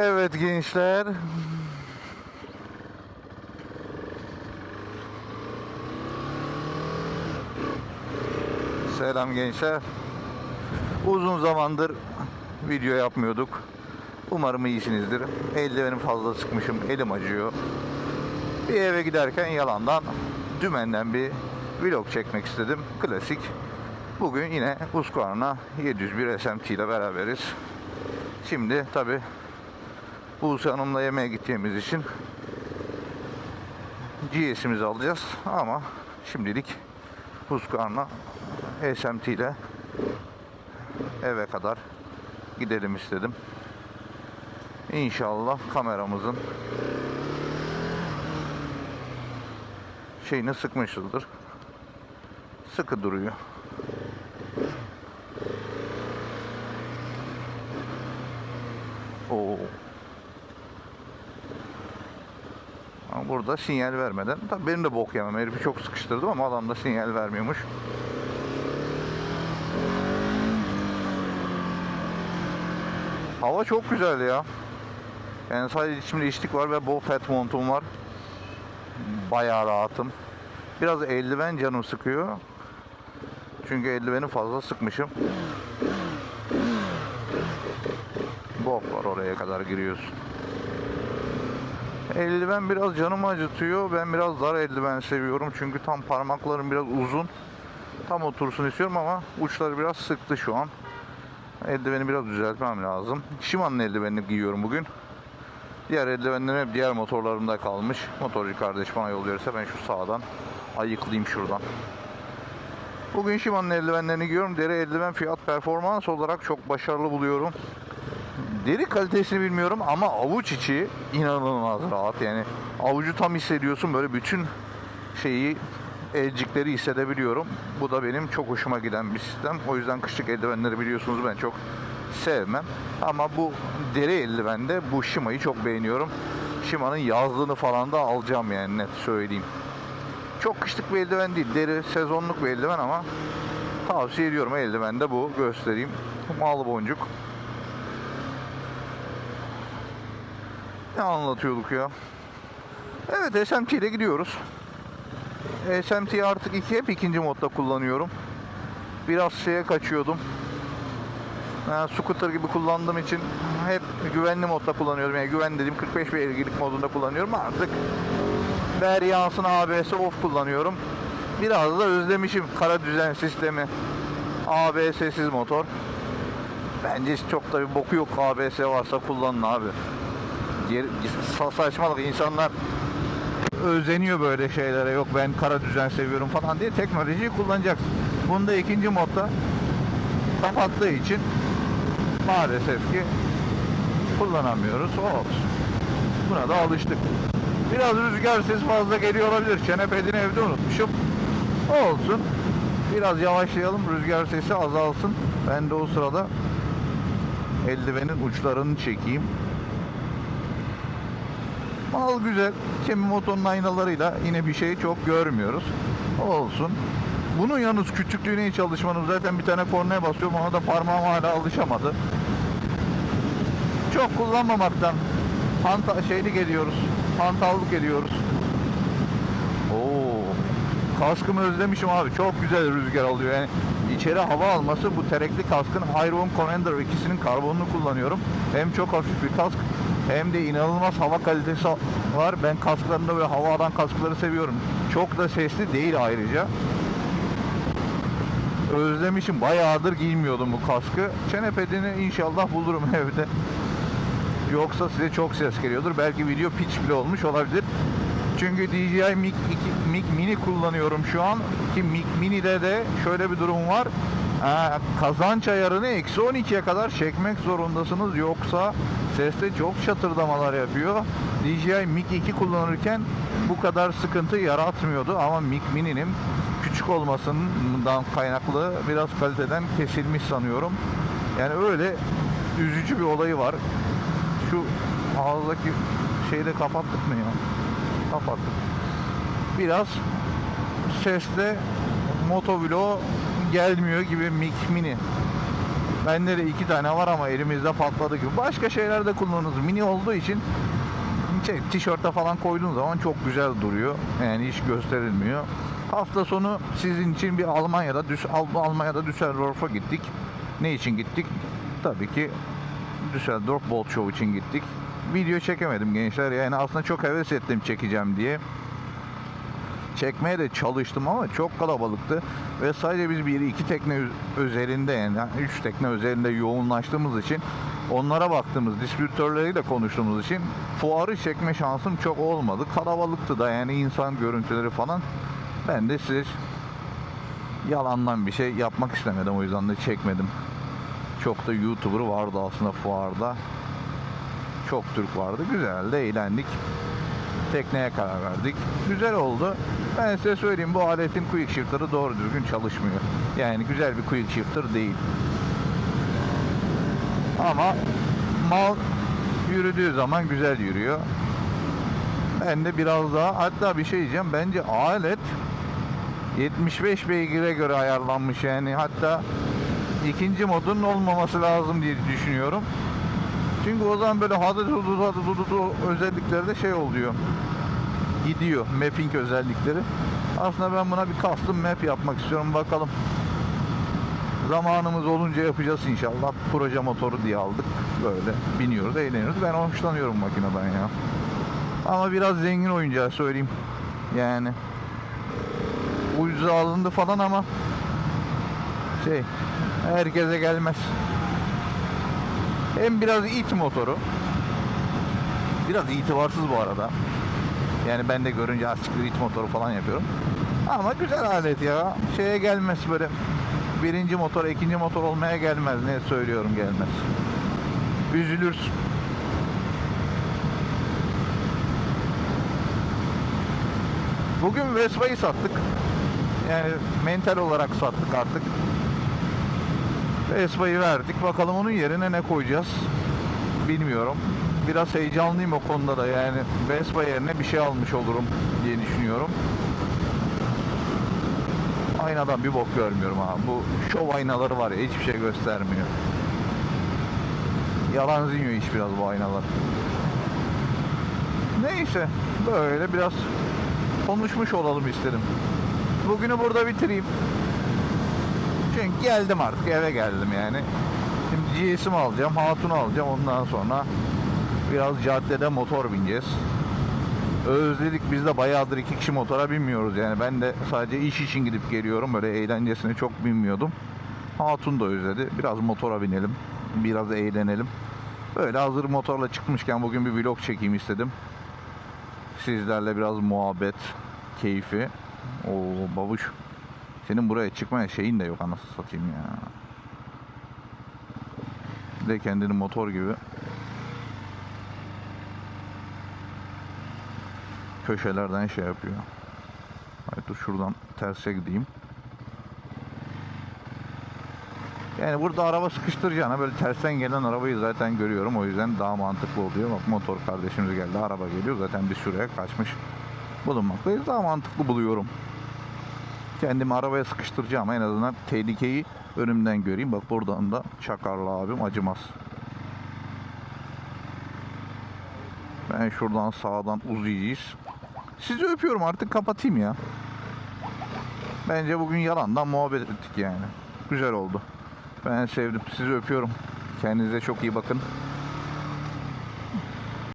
Evet gençler. Selam gençler. Uzun zamandır video yapmıyorduk. Umarım iyisinizdir. Eldivenim fazla sıkmışım. Elim acıyor. Bir eve giderken yalandan dümenden bir vlog çekmek istedim. Klasik. Bugün yine Husqvarna 701 SMT ile beraberiz. Şimdi tabi Buse Hanım'la yemeğe gideceğimiz için GS'imizi alacağız ama şimdilik Husqvarna SMT ile eve kadar gidelim istedim. İnşallah kameramızın şeyini sıkmışızdır. Sıkı duruyor. Burada sinyal vermeden tabii benim de bok yemem herifi çok sıkıştırdım ama adam da sinyal vermiyormuş. Hava çok güzel ya. Yani sadece içimde içlik var ve bol pet montum var. Bayağı rahatım. Biraz eldiven canım sıkıyor. Çünkü eldiveni fazla sıkmışım. Bok oraya kadar giriyorsun. Eldiven biraz canımı acıtıyor. Ben biraz dar eldiven seviyorum. Çünkü tam parmaklarım biraz uzun. Tam otursun istiyorum ama uçları biraz sıktı şu an. Eldiveni biraz düzeltmem lazım. Shimano'nun eldivenini giyiyorum bugün. Diğer eldivenlerim hep diğer motorlarımda kalmış. Motorcu kardeş bana yolluyorsa ben şu sağdan ayıklayayım şuradan. Bugün Shimano'nun eldivenlerini giyiyorum. Deri eldiven fiyat performans olarak çok başarılı buluyorum. Deri kalitesini bilmiyorum ama avuç içi inanılmaz rahat. Yani avucu tam hissediyorsun böyle bütün şeyi elcikleri hissedebiliyorum. Bu da benim çok hoşuma giden bir sistem. O yüzden kışlık eldivenleri biliyorsunuz ben çok sevmem. Ama bu deri eldivende bu Shima'yı çok beğeniyorum. Shima'nın yazlığını falan da alacağım yani net söyleyeyim. Çok kışlık bir eldiven değil. Deri sezonluk bir eldiven ama tavsiye ediyorum eldiven de bu. Göstereyim. Mal boncuk. Ne anlatıyorduk ya? Evet SMT ile gidiyoruz. SMT'yi artık iki hep ikinci modda kullanıyorum. Biraz şeye kaçıyordum. Yani scooter gibi kullandığım için hep güvenli modda kullanıyorum. Yani güven dediğim 45 beygirlik modunda kullanıyorum. Artık Deryas'ın ABS off kullanıyorum. Biraz da özlemişim kara düzen sistemi. ABS'siz motor. Bence çok da bir boku yok ABS varsa kullanın abi. Saçmalık insanlar özeniyor böyle şeylere yok ben kara düzen seviyorum falan diye teknolojiyi kullanacaksın. Bunda ikinci modda kapattığı için maalesef ki kullanamıyoruz. O olsun. Buna da alıştık. Biraz rüzgar sesi fazla geliyor olabilir. Çenepedini evde unutmuşum. O olsun. Biraz yavaşlayalım. Rüzgar sesi azalsın. Ben de o sırada eldivenin uçlarını çekeyim. Mal güzel. Kimi motorun aynalarıyla yine bir şey çok görmüyoruz. Olsun. Bunun yalnız küçüklüğüne hiç alışmadım. Zaten bir tane kornaya basıyorum. Ona da parmağım hala alışamadı. Çok kullanmamaktan hanta şeylik ediyoruz. Hantallık ediyoruz. Oo. Kaskımı özlemişim abi. Çok güzel rüzgar alıyor. Yani içeri hava alması bu terekli kaskın Iron Commander ikisinin karbonunu kullanıyorum. Hem çok hafif bir kask hem de inanılmaz hava kalitesi var. Ben kasklarında böyle hava alan kaskları seviyorum. Çok da sesli değil ayrıca. Özlemişim. Bayağıdır giymiyordum bu kaskı. Çenepedini inşallah bulurum evde. Yoksa size çok ses geliyordur. Belki video pitch bile olmuş olabilir. Çünkü DJI Mic 2 Mic Mini kullanıyorum şu an. Ki Mic Mini'de de şöyle bir durum var. Ee, kazanç ayarını eksi 12'ye kadar çekmek zorundasınız. Yoksa seste çok çatırdamalar yapıyor. DJI Mic 2 kullanırken bu kadar sıkıntı yaratmıyordu. Ama Mic Mini'nin küçük olmasından kaynaklı biraz kaliteden kesilmiş sanıyorum. Yani öyle üzücü bir olayı var. Şu ağızdaki şeyi de kapattık mı ya? Kapattık. Biraz sesle motovlog gelmiyor gibi Mic Mini. Bende de iki tane var ama elimizde patladı gibi. Başka şeylerde kullanırız. Mini olduğu için şey, tişörte falan koyduğun zaman çok güzel duruyor. Yani hiç gösterilmiyor. Hafta sonu sizin için bir Almanya'da Düs Al- Almanya'da Düsseldorf'a gittik. Ne için gittik? Tabii ki Düsseldorf Boat Show için gittik. Video çekemedim gençler. Yani aslında çok heves ettim çekeceğim diye. Çekmeye de çalıştım ama çok kalabalıktı. Ve sadece biz bir iki tekne üzerinde yani üç tekne üzerinde yoğunlaştığımız için onlara baktığımız distribütörleriyle konuştuğumuz için fuarı çekme şansım çok olmadı. Kalabalıktı da yani insan görüntüleri falan. Ben de size yalandan bir şey yapmak istemedim o yüzden de çekmedim. Çok da YouTuber vardı aslında fuarda. Çok Türk vardı. Güzeldi, eğlendik. Tekneye karar verdik. Güzel oldu. Ben size söyleyeyim bu aletin quick shifter'ı doğru düzgün çalışmıyor. Yani güzel bir quick shifter değil. Ama mal yürüdüğü zaman güzel yürüyor. Ben de biraz daha hatta bir şey diyeceğim. Bence alet 75 beygire göre ayarlanmış yani hatta ikinci modun olmaması lazım diye düşünüyorum. Çünkü o zaman böyle hadı dudu hadı dudu özellikleri de şey oluyor. Gidiyor mapping özellikleri. Aslında ben buna bir custom map yapmak istiyorum bakalım. Zamanımız olunca yapacağız inşallah. Proje motoru diye aldık. Böyle biniyoruz, eğleniyoruz. Ben hoşlanıyorum makineden ya. Ama biraz zengin oyuncağı söyleyeyim. Yani ucuza alındı falan ama şey herkese gelmez. Hem biraz it motoru. Biraz itibarsız bu arada. Yani ben de görünce asiktir it motoru falan yapıyorum. Ama güzel alet ya. Şeye gelmez böyle birinci motor, ikinci motor olmaya gelmez. Ne söylüyorum gelmez. Üzülürsün. Bugün Vespa'yı sattık. Yani mental olarak sattık artık. Vespa'yı verdik. Bakalım onun yerine ne koyacağız? Bilmiyorum. Biraz heyecanlıyım o konuda da yani Vespa yerine bir şey almış olurum diye düşünüyorum. Aynadan bir bok görmüyorum abi. Bu şov aynaları var ya hiçbir şey göstermiyor. Yalan zinyo iş biraz bu aynalar. Neyse böyle biraz konuşmuş olalım istedim. Bugünü burada bitireyim. Çünkü geldim artık eve geldim yani. Şimdi GS'imi alacağım, Hatun'u alacağım. Ondan sonra biraz caddede motor bineceğiz. Özledik biz de bayağıdır iki kişi motora binmiyoruz yani. Ben de sadece iş için gidip geliyorum. Böyle eğlencesine çok binmiyordum. Hatun da özledi. Biraz motora binelim. Biraz eğlenelim. Böyle hazır motorla çıkmışken bugün bir vlog çekeyim istedim. Sizlerle biraz muhabbet, keyfi. Oo babuş. Senin buraya çıkmaya şeyin de yok anasını satayım ya. Bir de kendini motor gibi. Köşelerden şey yapıyor. Hayır dur şuradan terse gideyim. Yani burada araba sıkıştıracağına böyle tersten gelen arabayı zaten görüyorum. O yüzden daha mantıklı oluyor. Bak motor kardeşimiz geldi. Araba geliyor. Zaten biz şuraya kaçmış bulunmaktayız. Daha mantıklı buluyorum. Kendimi arabaya sıkıştıracağım. En azından tehlikeyi önümden göreyim. Bak buradan da çakarlı abim acımaz. Ben şuradan sağdan uzayacağız. Sizi öpüyorum artık kapatayım ya. Bence bugün yalandan muhabbet ettik yani. Güzel oldu. Ben sevdim. Sizi öpüyorum. Kendinize çok iyi bakın.